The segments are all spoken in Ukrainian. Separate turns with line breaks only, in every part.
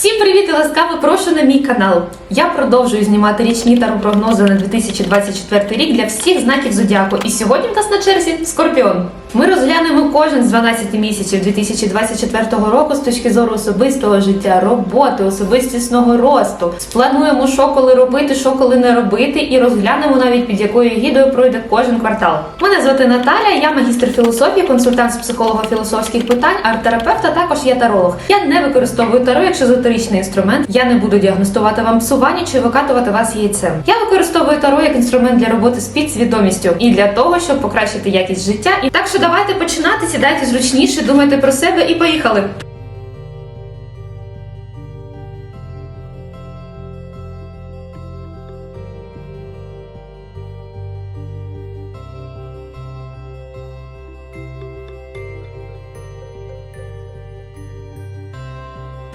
Всім привіт і ласкаво прошу на мій канал. Я продовжую знімати річні таропрогнози на 2024 рік для всіх знаків зодіаку. І сьогодні в нас на черзі Скорпіон. Ми розглянемо кожен з 12 місяців 2024 року з точки зору особистого життя, роботи, особистісного росту. Сплануємо, що коли робити, що коли не робити, і розглянемо навіть під якою гідою пройде кожен квартал. Мене звати Наталя, я магістр філософії, консультант з психолого-філософських питань, арт-терапевт, а також я таролог. Я не використовую таро як шизотеричний інструмент. Я не буду діагностувати вам псування чи викатувати вас яйцем. Я використовую таро як інструмент для роботи з підсвідомістю і для того, щоб покращити якість життя. І так давайте починати, сідайте зручніше, думайте про себе і поїхали.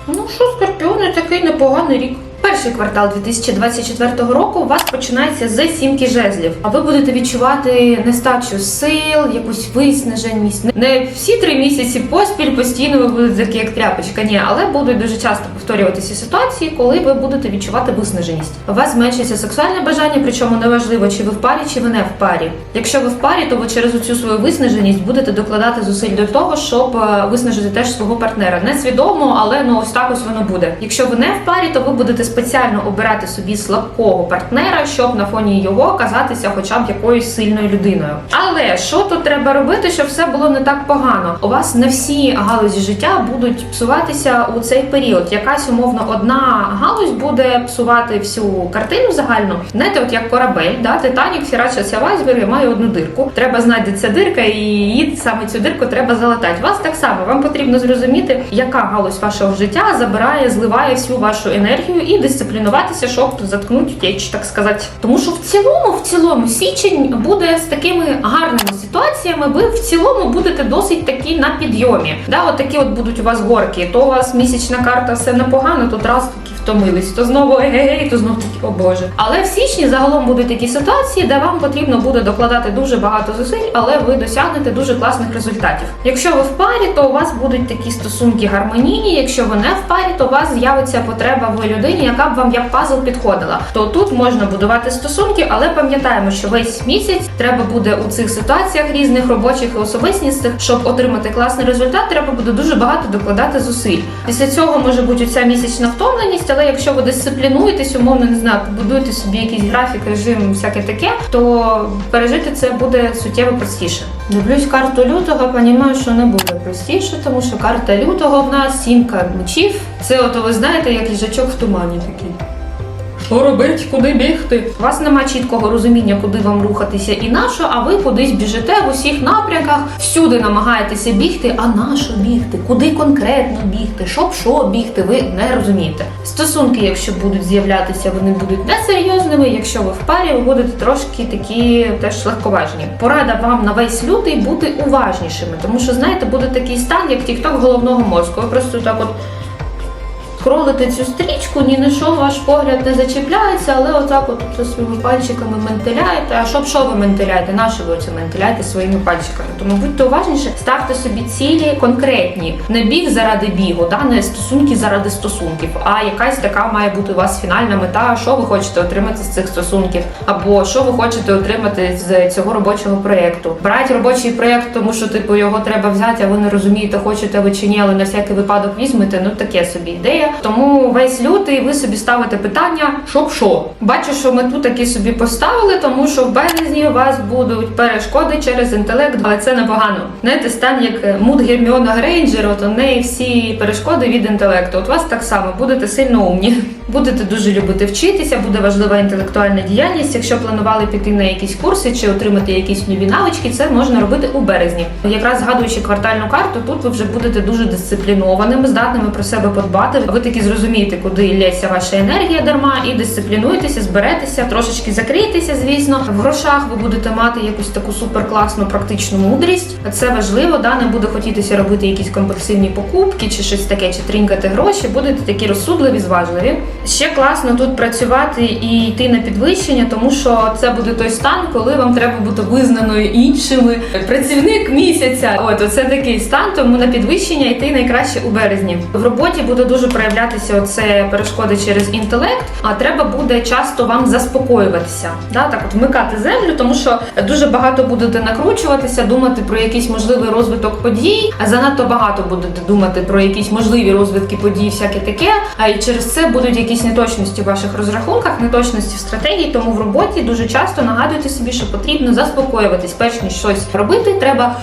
Ну що, скорпіони, такий непоганий рік. Перший квартал 2024 року у вас починається з сімки жезлів. А ви будете відчувати нестачу сил, якусь виснаженість. Не всі три місяці поспіль постійно ви будете такі як тряпочка. Ні, але будуть дуже часто повторюватися ситуації, коли ви будете відчувати виснаженість. У вас зменшиться сексуальне бажання, причому неважливо, чи ви в парі, чи ви не в парі. Якщо ви в парі, то ви через цю свою виснаженість будете докладати зусиль до того, щоб е, виснажити теж свого партнера. Несвідомо, але ну ось так ось воно буде. Якщо ви не в парі, то ви будете спеціально обирати собі слабкого партнера, щоб на фоні його казатися хоча б якоюсь сильною людиною. Але що тут треба робити, щоб все було не так погано? У вас не всі галузі життя будуть псуватися у цей період. Якась умовно одна галузь буде псувати всю картину загальну. Знаєте, от як корабель, да, Титанік фірачиться в айсберг має одну дирку. Треба знати, де ця дирка, і її саме цю дирку треба залатати. Вас так само вам потрібно зрозуміти, яка галузь вашого життя забирає, зливає всю вашу енергію і дисциплінуватися, щоб заткнути тіч, так сказати. Тому що в цілому, в цілому, січень буде з такими гарними ситуаціями. Ви в цілому будете досить такі на підйомі. Да, от такі от будуть у вас горки. То у вас місячна карта все непогано, тут раз втомились, то знову егегей, то знову таки, о Боже. Але в січні загалом будуть такі ситуації, де вам потрібно буде докладати дуже багато зусиль, але ви досягнете дуже класних результатів. Якщо ви в парі, то у вас будуть такі стосунки гармонійні. Якщо ви не в парі, то у вас з'явиться потреба в людині, яка б вам як пазл підходила. То тут можна будувати стосунки, але пам'ятаємо, що весь місяць треба буде у цих ситуаціях різних робочих і особистісних, щоб отримати класний результат, треба буде дуже багато докладати зусиль. Після цього може бути ця місячна втомленість, але якщо ви дисциплінуєтесь, умовно не знаю, побудуєте собі якийсь графік, режим, всяке таке, то пережити це буде суттєво простіше. Дивлюсь карту лютого, розумію, що не буде простіше, тому що карта лютого в нас сімка мечів. Це от ви знаєте, як їжачок в тумані такий. Що робить, куди бігти? У вас нема чіткого розуміння, куди вам рухатися і на що, а ви кудись біжите в усіх напрямках, всюди намагаєтеся бігти. А на що бігти? Куди конкретно бігти? Щоб що бігти? Ви не розумієте. Стосунки, якщо будуть з'являтися, вони будуть несерйозними. Якщо ви в парі, ви будете трошки такі теж легковажні. Порада вам на весь лютий бути уважнішими, тому що знаєте, буде такий стан, як тікток головного мозку. Ви просто так от скролите цю стрічку, ні на що ваш погляд не зачіпляється, але отак от це своїми пальчиками ментиляєте. А щоб що ви ментиляєте? На що ви це ментиляєте своїми пальчиками? Тому будьте уважніше, ставте собі цілі конкретні. Не біг заради бігу, да? не стосунки заради стосунків, а якась така має бути у вас фінальна мета, що ви хочете отримати з цих стосунків, або що ви хочете отримати з цього робочого проєкту. Брати робочий проєкт, тому що типу його треба взяти, а ви не розумієте, хочете ви чи ні, але на всякий випадок візьмете. Ну таке собі ідея. Тому весь лютий ви собі ставите питання, щоб що. Бачу, що ми тут такі собі поставили, тому що в березні у вас будуть перешкоди через інтелект, але це непогано. Знаєте, стан як муд Герміона Грейнджер, от у неї всі перешкоди від інтелекту. От вас так само будете сильно умні. Будете дуже любити вчитися, буде важлива інтелектуальна діяльність. Якщо планували піти на якісь курси чи отримати якісь нові навички, це можна робити у березні. Якраз згадуючи квартальну карту, тут ви вже будете дуже дисциплінованими, здатними про себе подбати. Ви таки зрозумієте, куди лється ваша енергія дарма, і дисциплінуєтеся, зберетеся, трошечки закриєтеся, звісно. В грошах ви будете мати якусь таку суперкласну практичну мудрість. Це важливо, да, не буде хотітися робити якісь компульсивні покупки чи щось таке, чи тринькати гроші. Будете такі розсудливі, зважливі. Ще класно тут працювати і йти на підвищення, тому що це буде той стан, коли вам треба бути визнаною іншими. Працівник місяця. От оце такий стан, тому на підвищення йти найкраще у березні. В роботі буде дуже проявлено проявлятися оце перешкоди через інтелект, а треба буде часто вам заспокоюватися. Да? Так, от вмикати землю, тому що дуже багато будете накручуватися, думати про якийсь можливий розвиток подій, а занадто багато будете думати про якісь можливі розвитки подій, всяке таке. А і через це будуть якісь неточності в ваших розрахунках, неточності в стратегії. Тому в роботі дуже часто нагадуйте собі, що потрібно заспокоюватись. Перш ніж щось робити, треба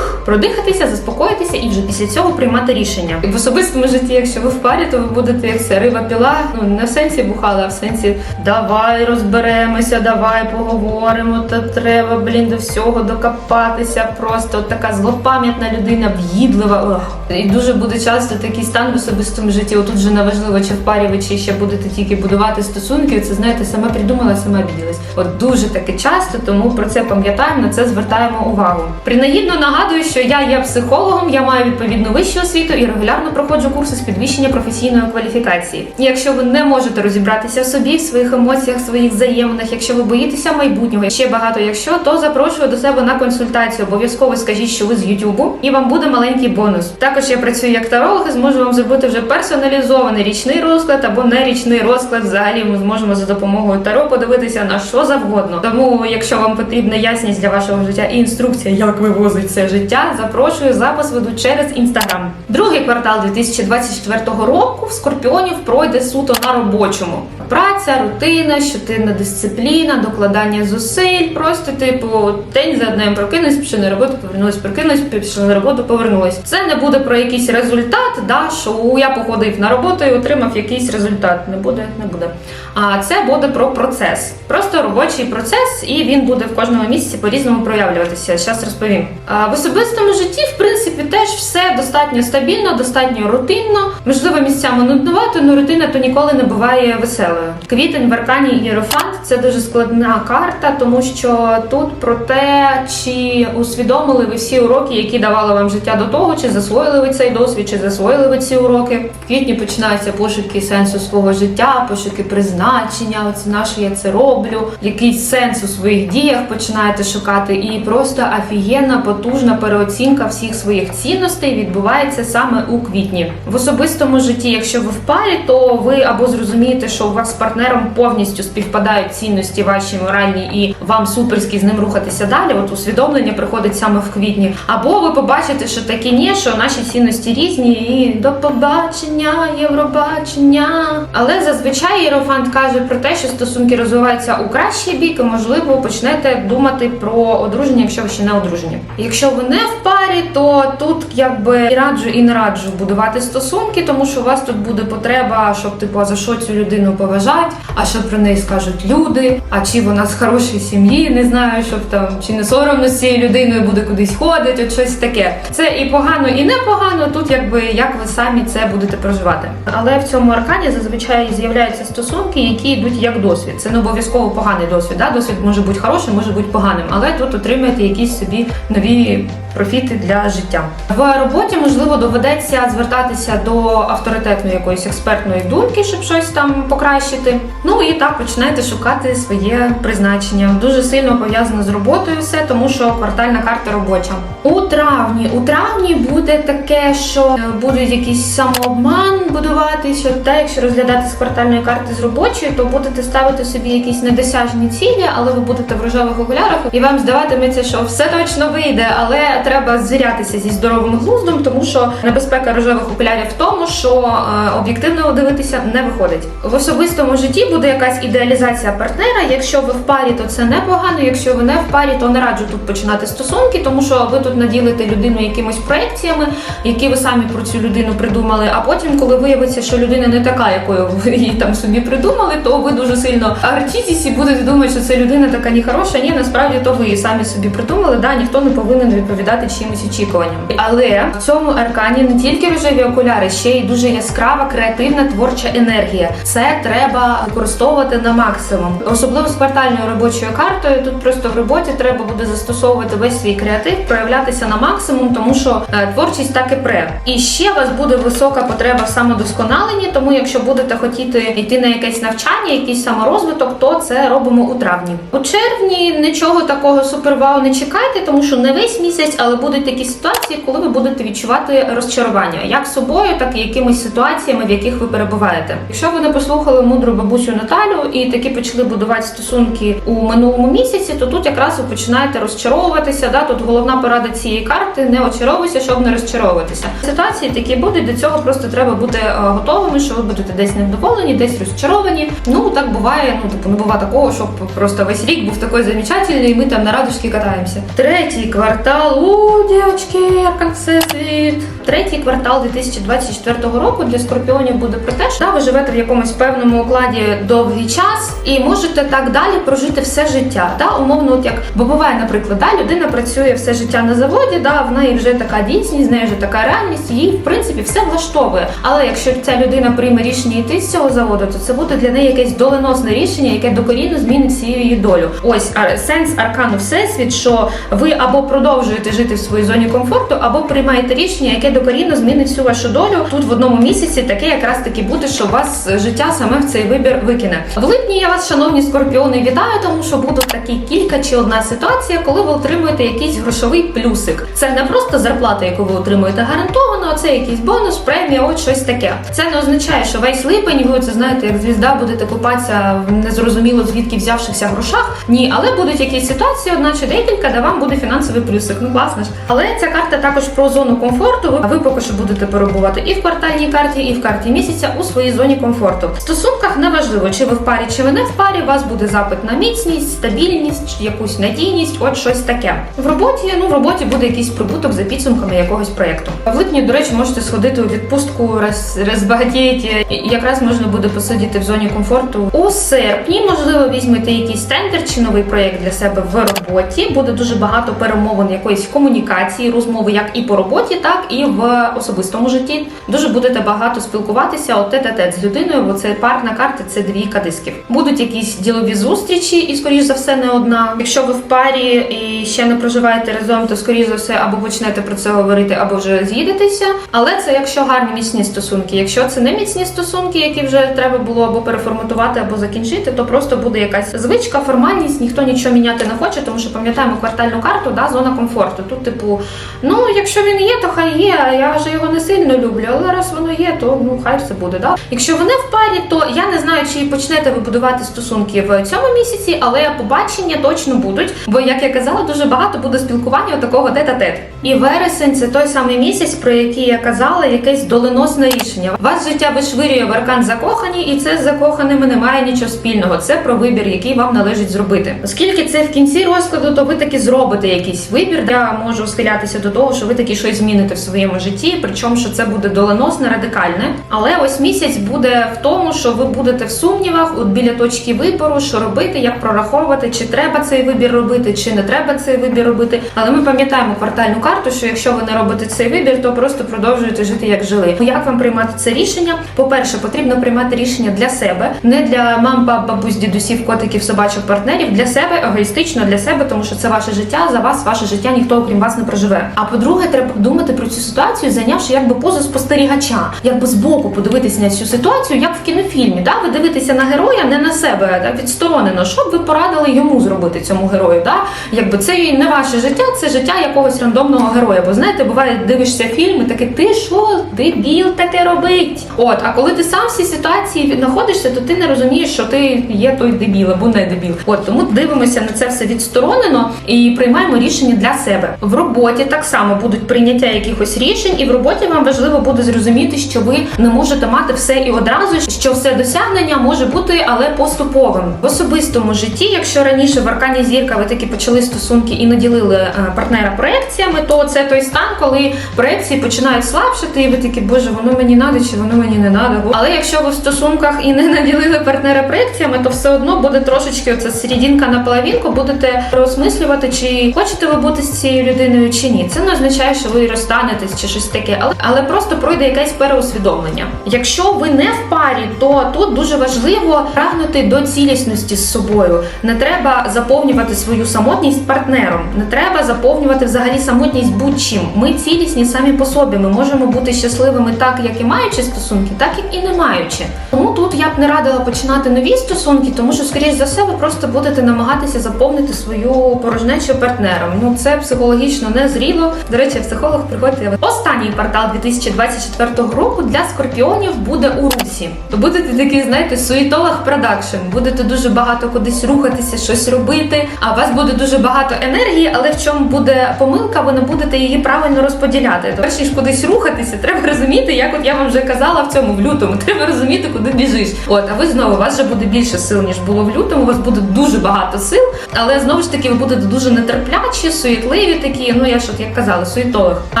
продихатися, заспокоїтися і вже після цього приймати рішення. І в особистому житті, якщо ви в парі, то ви будете як це риба піла. Ну не в сенсі бухали, а в сенсі давай розберемося, давай поговоримо. Та треба блін до всього докопатися. Просто от така злопам'ятна людина, в'їдлива. І дуже буде часто такий стан в особистому житті. Отут вже неважливо, чи в парі ви чи ще будете тільки будувати стосунки. Це знаєте, сама придумала, сама обіділась. От дуже таке часто, тому про це пам'ятаємо, на це звертаємо увагу. Принагідно нагадую, що я є психологом, я маю відповідну вищу освіту і регулярно проходжу курси з підвищення професійної кваліфікації. І якщо ви не можете розібратися в собі, в своїх емоціях, своїх взаєминах, якщо ви боїтеся майбутнього, ще багато якщо, то запрошую до себе на консультацію. Обов'язково скажіть, що ви з Ютубу, і вам буде маленький бонус. Також я працюю як таролог і зможу вам зробити вже персоналізований річний розклад або не річний розклад. Взагалі ми зможемо за допомогою таро подивитися на що завгодно. Тому, якщо вам потрібна ясність для вашого життя і інструкція, як вивозить це життя, запрошую запис веду через інстаграм. Другий квартал 2024 року в скорпіонів пройде суто на робочому. Праця, рутина, щоденна дисципліна, докладання зусиль. Просто типу день за днем прокинусь, пішов на роботу, повернулась, прокинусь, пішов на роботу, повернулась. Це не буде про якийсь результат, да, що «У, я походив на роботу і отримав якийсь результат. Не буде, не буде. А це буде про процес. Просто робочий процес, і він буде в кожному місці по-різному проявлюватися. Зараз розповім. А в особистому житті, в принципі, теж все достатньо стабільно, достатньо рутинно. Можливо, місцями нуднувато, але рутина то ніколи не буває веселою. Квітень в аркані Єрофант це дуже складна карта, тому що тут про те, чи усвідомили ви всі уроки, які давало вам життя до того, чи засвоїли ви цей досвід, чи засвоїли ви ці уроки. В квітні починаються пошуки сенсу свого життя, пошуки призначення. Оце на що я це роблю. Якийсь сенс у своїх діях починаєте шукати, і просто офігенна, потужна переоцінка всіх своїх цінностей відбувається саме у квітні. В особистому житті, якщо ви в парі, то ви або зрозумієте, що у вас з партнером повністю співпадають цінності ваші моральні, і вам суперськи з ним рухатися далі. От усвідомлення приходить саме в квітні. Або ви побачите, що такі ні, що наші цінності різні, і до побачення, Євробачення. Але зазвичай Єрофант каже про те, що стосунки розвиваються у кращий бік, і можливо почнете думати про одруження, якщо ви ще не одружені. Якщо ви не в парі, то тут якби і раджу і не раджу будувати стосунки, тому що у вас тут буде потреба, щоб типу а за що цю людину поважати, а що про неї скажуть люди, а чи вона з хорошої сім'ї, не знаю, щоб там чи не соромно з цією людиною буде кудись ходити, от щось таке. Це і погано, і непогано. Тут якби як ви самі це будете проживати. Але в цьому аркані зазвичай з'являються стосунки, які йдуть як досвід. Це не обов'язково поганий досвід. Да? Досвід може бути хорошим, може бути поганим, але тут отримаєте якісь собі нові профіти для життя. В роботі можливо доведеться звертатися до авторитетної якоїсь експертної думки, щоб щось там покращити. Ну і так починаєте шукати своє призначення. Дуже сильно пов'язано з роботою все, тому що квартальна карта робоча. У травні, у травні буде таке, що е, буде якийсь самообман будувати, що те, якщо розглядати з квартальної карти з робочої, то будете ставити собі якісь недосяжні цілі, але ви будете в рожевих окулярах, і вам здаватиметься, що все точно вийде, але треба звірятися зі здоровим глуздом, тому що небезпека рожевих окулярів в тому, що е, об'єктивно дивитися не виходить. В особистому житті буде якась ідеалізація партнера. Якщо ви в парі, то це непогано. Якщо ви не в парі, то не раджу тут починати стосунки, тому що ви тут наділите людину якимось проекціями, які ви самі про цю людину придумали. А потім, коли виявиться, що людина не така, якою ви її там собі придумали, то ви дуже сильно арчитесь і будете думати, що це людина така нехороша. Ні, насправді то ви її самі собі придумали. Да, ніхто не повинен відповідати чимось очікуванням. Але в цьому аркані не тільки рожеві окуляри, ще й дуже яскрава, креативна творча енергія. Це треба використовувати на максимум, особливо з квартальною робочою картою. Тут просто в роботі треба буде застосовувати весь свій креатив, проявлятися на максимум, тому що е, творчість так і пре. І ще у вас буде висока потреба в самодосконаленні, тому якщо будете хотіти йти на якесь навчання, якийсь саморозвиток, то це робимо у травні. У червні нічого такого супервау не чекайте, тому що не весь місяць, але будуть такі ситуації, коли ви будете відчувати розчарування як собою, так і якимись ситуаціями, в яких ви перебуваєте. Якщо ви не послухали мудру бабусю Наталю і таки почали будувати стосунки у минулому місяці, то тут якраз ви починаєте розчаровуватися. Да? Тут головна порада цієї карти не очаровуйся, щоб не розчаровуватися. Ситуації такі будуть, до цього просто треба бути е, готовими, що ви будете десь невдоволені, десь розчаровані. Ну так буває. Ну типу не буває такого, щоб просто весь рік був такий замечательний, і ми там на радужці катаємося. Третій квартал, у девочки, в конце світ. Третій квартал 2024 року для скорпіонів буде про те, що да, ви живете в якомусь певному укладі довгий час і можете так далі прожити все життя. Да? Умовно, от як бо буває, наприклад, да, людина працює все життя на заводі, да, в неї вже така дійсність, в неї вже така реальність, їй в принципі все влаштовує. Але якщо ця людина прийме рішення йти з цього заводу, то це буде для неї якесь доленосне рішення, яке докорінно змінить всю її долю. Ось сенс аркану всесвіт, що ви або продовжуєте жити в своїй зоні комфорту, або приймаєте рішення, яке докорінно змінить всю вашу долю. Тут в одному місяці таке якраз таки буде, що вас життя саме в цей вибір викине. В липні я вас, шановні скорпіони, вітаю, тому що будуть такі кілька чи одна ситуація, коли ви отримуєте якийсь грошовий плюсик. Це не просто зарплата, яку ви отримуєте гарантовано, а це якийсь бонус, премія, от щось таке. Це не означає, що весь липень ви це знаєте, як звізда будете купатися незрозуміло звідки взявшихся грошах. Ні, але будуть якісь ситуації, одна чи декілька, де вам буде фінансовий плюсик. Ну класно ж. Але ця карта також про зону комфорту. Ви, ви поки що будете перебувати і в квартальній карті, і в карті місяця у своїй зоні комфорту. В стосунках неважливо, чи ви в парі, чи ви не в парі. У вас буде запит на міцність, стабільність, якусь надійність, от щось таке. В роботі, ну в роботі буде якийсь прибуток за підсумками якогось проєкту. В липні, до речі, можете сходити у відпустку, роз, розбагатіти. Якраз можна буде посидіти в зоні комфорту. У серпні, можливо, візьмете якийсь тендер чи новий проєкт для себе в роботі. Буде дуже багато перемовин якоїсь комунікації, розмови як і по роботі, так і в особистому житті. Дуже будете багато спілкуватися от тет-а-тет з людиною, бо це парна карта, це двійка дисків. Будуть якісь ділові зустрічі, і скоріш за все не одна. Якщо ви в парі і ще не проживаєте разом, то скоріш за все або почнете про це говорити, або вже з'їдетеся. Але це якщо гарні міцні стосунки. Якщо це не міцні стосунки, які вже треба було або переформатувати, або закінчити, то просто буде якась звичка, формальність, ніхто нічого міняти не хоче, тому що пам'ятаємо квартальну карту, да, зона комфорту. Тут, типу, ну якщо він є, то хай є. Я вже його не сильно люблю, але раз воно є, то ну хай все буде. Да? Якщо ви не в парі, то я не знаю, чи почнете ви будувати стосунки в цьому місяці, але побачення точно будуть. Бо, як я казала, дуже багато буде спілкування такого тет-а-тет. І вересень це той самий місяць, про який я казала, якесь доленосне рішення. Вас життя вишвирює в аркан закохані, і це з закоханими немає нічого спільного. Це про вибір, який вам належить зробити. Оскільки це в кінці розкладу, то ви таки зробите якийсь вибір. Я можу схилятися до того, що ви таки щось зміните в своєму житті, причому що це буде доленосне, радикальне. Але ось місяць буде в тому, що ви будете в сумнівах, от біля точки вибору, що робити, як прораховувати, чи треба цей вибір робити, чи не треба цей вибір робити. Але ми пам'ятаємо квартальну карту, що якщо ви не робите цей вибір, то просто продовжуєте жити як жили. Ну, Як вам приймати це рішення? По-перше, потрібно приймати рішення для себе, не для мам, пап, бабусь, дідусів, котиків, собачок, партнерів, для себе егоїстично для себе, тому що це ваше життя. За вас ваше життя ніхто окрім вас не проживе. А по-друге, треба думати про цю ситуацію, зайнявши якби позу спостерігача, якби збоку подивитися на цю ситуацію, як в кінофільмі. Да? Ви дивитеся на героя, не на себе, да? відсторонено. Що б ви порадили йому зробити цьому герою? Да? Якби це не ваше життя, це життя якогось рандомного героя. Бо знаєте, буває, дивишся фільм і таке, ти що, дебіл таке робить? От, а коли ти сам в цій ситуації знаходишся, то ти не розумієш, що ти є той дебіл або не дебіл. От тому дивимося на це все відсторонено і приймаємо рішення для себе. В роботі так само будуть прийняття якихось рішень, і в роботі вам важливо буде зрозуміти, що ви не можете мати все і одразу, що все досягнення може бути, але поступовим в особистому житті. Якщо раніше в аркані зірка ви таки почали стосунки і наділили е, партнера проекціями, то це той стан, коли проекції починають слабшати, і ви такі, боже, воно мені надо чи воно мені не надо. Але якщо ви в стосунках і не наділили партнера проекціями, то все одно буде трошечки оця серединка на половинку, будете розмислювати, чи хочете ви бути з цією людиною чи ні. Це не означає, що ви розстанетесь чи щось таке, але, але просто пройде якесь переусвідомлення. Якщо ви не в парі, то тут дуже важливо прагнути до цілісності з собою. Не треба заповнювати свою самотність партнером, не треба заповнювати взагалі самотність будь-чим. Ми цілісні самі по собі. Ми можемо бути щасливими так, як і маючи стосунки, так і не маючи. Тому тут я б не радила починати нові стосунки, тому що, скоріш за все, ви просто будете намагатися заповнити свою порожнечу партнером. Ну це психологічно незріло. До речі, психолог приходьте. Останній квартал 2024 року для скорпіонів буде у русі. Будете такий, знаєте, суєтолог продакшн. Будете дуже багато кудись рухатися, щось робити. А у вас буде дуже багато енергії, але в чому буде помилка, ви не будете її правильно розподіляти. То перш ніж кудись рухатися, треба розуміти, як от я вам вже казала в цьому в лютому. Треба розуміти, куди біжиш. От, а ви знову у вас вже буде більше сил, ніж було в лютому. У вас буде дуже багато сил, але знову ж таки ви будете дуже нетерплячі, суєтливі такі. Ну я ж от як казала, суєтолог. А,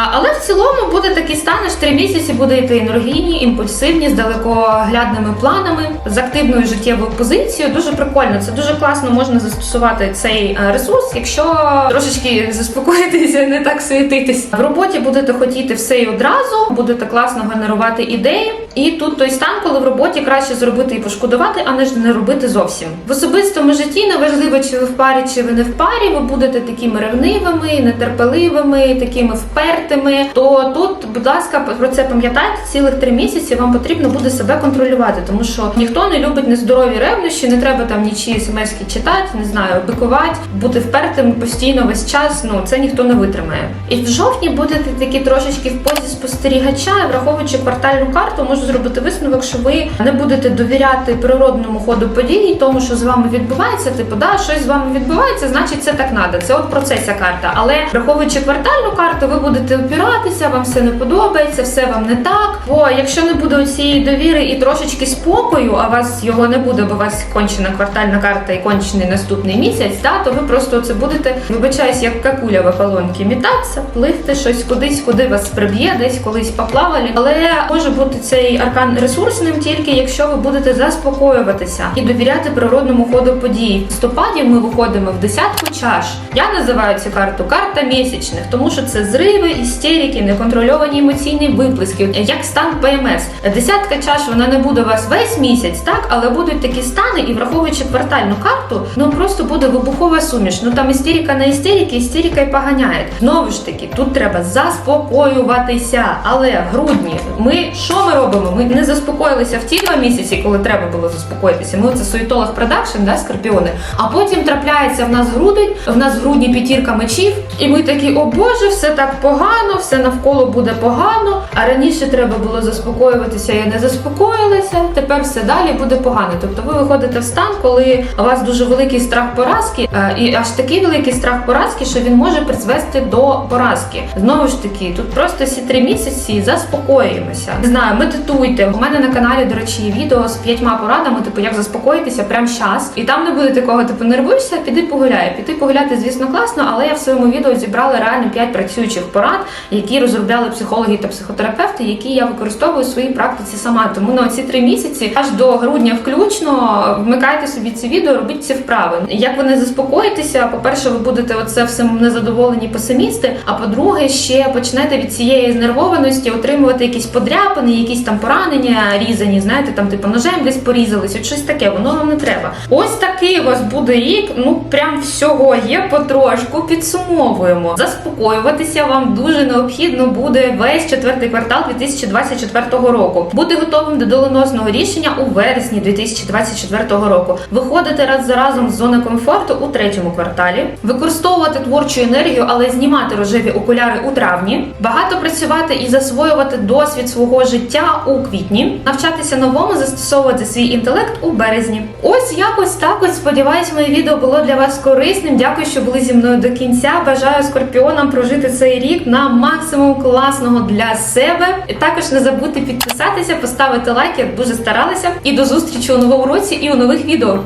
але в цілому буде такий стан, аж три місяці будете енергійні, імпульсивні, з далекоглядними планами, з активною життєвою позицією. Дуже прикольно. Це дуже класно можна застосувати цей е, ресурс, якщо трошечки заспокоїтися, не так суетитись. В роботі будете хотіти все і одразу, будете класно генерувати ідеї. І тут той стан, коли в роботі краще зробити і пошкодувати, а не ж не робити зовсім. В особистому житті неважливо, чи ви в парі, чи ви не в парі. Ви будете такими ревнивими, нетерпеливими, такими впертими. То тут, будь ласка, про це пам'ятайте. Цілих три місяці вам потрібно буде себе контролювати, тому що ніхто не любить нездорові ревнощі, не треба там нічі смски читати, не знаю, бикувати, бути впертим постійно весь час. Ну це ніхто не витримає. І в жовтні будете такі трошечки в позі спостерігача, враховуючи квартальну карту, зробити висновок, що ви не будете довіряти природному ходу подій, тому що з вами відбувається. Типу, да, щось з вами відбувається, значить це так надо. Це от про ця карта. Але враховуючи квартальну карту, ви будете опиратися, вам все не подобається, все вам не так. Бо якщо не буде цієї довіри і трошечки спокою, а вас його не буде, бо у вас кончена квартальна карта і кончений наступний місяць, да, то ви просто це будете, вибачаюсь, як какуля в ополонці, мітатися, пливти щось кудись, куди вас приб'є, десь колись поплавали. Але може бути цей аркан ресурсним тільки якщо ви будете заспокоюватися і довіряти природному ходу подій. В листопаді ми виходимо в десятку чаш. Я називаю цю карту карта місячних, тому що це зриви, істерики, неконтрольовані емоційні виплески, як стан ПМС. Десятка чаш вона не буде у вас весь місяць, так, але будуть такі стани, і враховуючи квартальну карту, ну просто буде вибухова суміш. Ну там істерика на істерики, істерика й поганяє. Знову ж таки, тут треба заспокоюватися. Але в грудні ми що ми робимо? Ми не заспокоїлися в ті два місяці, коли треба було заспокоїтися. Ми це суєтолог продакшн, да, скорпіони. А потім трапляється в нас грудень, в нас в грудні п'ятірка мечів, і ми такі, о Боже, все так погано, все навколо буде погано. А раніше треба було заспокоюватися. Я не заспокоїлася. Тепер все далі буде погано. Тобто ви виходите в стан, коли у вас дуже великий страх поразки, е, і аж такий великий страх поразки, що він може призвести до поразки. Знову ж таки, тут просто всі три місяці заспокоюємося. Не знаю, медитуйте. У мене на каналі, до речі, є відео з п'ятьма порадами, типу, як заспокоїтися прямо зараз. І там не буде такого, типу, нервуйся, піди погуляй. Піти погуляти, звісно, класно, але я в своєму відео зібрала реально п'ять працюючих порад, які розробляли психологи та психотерапевти, які я використовую в своїй практиці сама. Тому на ці три місяці, аж до грудня включно, вмикайте собі ці відео, робіть ці вправи. Як ви не заспокоїтеся, по-перше, ви будете оце всім незадоволені песимісти. А по-друге, ще почнете від цієї знервованості отримувати якісь подряпини, якісь там поранення різані, знаєте, там типу ножем десь порізались, щось таке, воно вам не треба. Ось такий у вас буде рік. Ну прям всього є потрошку. Підсумовуємо. Заспокоюватися вам дуже необхідно буде весь четвертий квартал 2024 року. Бути готовим до доленосного рішення у вересні 2024 року. Виходити раз за разом з зони комфорту у третьому кварталі, використовувати творчу енергію, але знімати рожеві окуляри у травні, багато працювати і засвоювати досвід свого життя у квітні, навчатися новому, застосовувати свій інтелект у березні. Ось якось так. Ось сподіваюсь, моє відео було для вас корисним. Дякую, що були зі мною до кінця. Бажаю скорпіонам прожити цей рік на максимум класного для себе. І також не забудьте підписатися, поставити лайк, я дуже старалася. І до зустрічі у новому році і у нових відео.